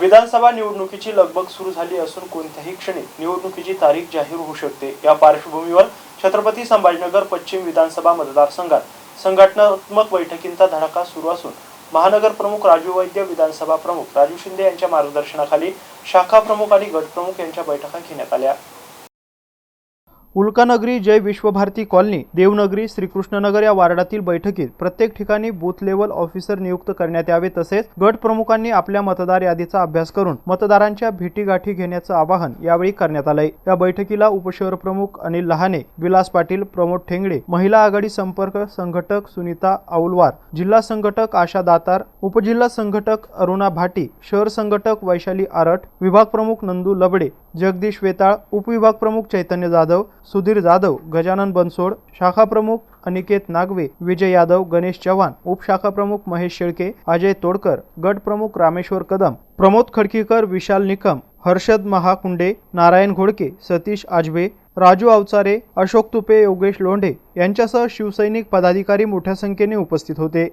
विधानसभा निवडणुकीची लगबग सुरू झाली असून कोणत्याही क्षणी निवडणुकीची तारीख जाहीर होऊ शकते. या पार्श्वभूमीवर छत्रपती संभाजीनगर पश्चिम विधानसभा मतदारसंघात संघटनात्मक बैठकींचा धडाका सुरू असून महानगर प्रमुख राजू वैद्य विधानसभा प्रमुख राजू शिंदे यांच्या मार्गदर्शनाखाली शाखा प्रमुख आणि गट प्रमुख यांच्या बैठका घेण्यात आल्या. उल्कानगरी जय विश्वभारती कॉलनी देवनगरी श्रीकृष्णनगर या वार्डातील बैठकीत प्रत्येक ठिकाणी बूथ लेवल ऑफिसर नियुक्त करण्यात यावे तसेच गट प्रमुखांनी आपल्या मतदार यादीचा अभ्यास करून मतदारांच्या भेटीगाठी घेण्याचं आवाहन यावेळी करण्यात आलंय. या बैठकीला उपशहर प्रमुख अनिल लहाने विलास पाटील प्रमोद ठेंगडे महिला आघाडी संपर्क संघटक सुनीता औलवार जिल्हा संघटक आशा दातार उपजिल्हा संघटक अरुणा भाटी शहर संघटक वैशाली आरट विभाग प्रमुख नंदू लबडे जगदीश वेताळ उपविभाग प्रमुख चैतन्य जाधव सुधीर जाधव गजानन बनसोड शाखा प्रमुख अनिकेत नागवे विजय यादव गणेश चव्हाण उपशाखा प्रमुख महेश शेळके अजय तोडकर गटप्रमुख रामेश्वर कदम प्रमोद खडकीकर विशाल निकम हर्षद महाकुंडे नारायण घोडके सतीश आजबे राजू अवचारे अशोक तुपे योगेश लोंढे यांच्यासह शिवसैनिक पदाधिकारी मोठ्या संख्येने उपस्थित होते.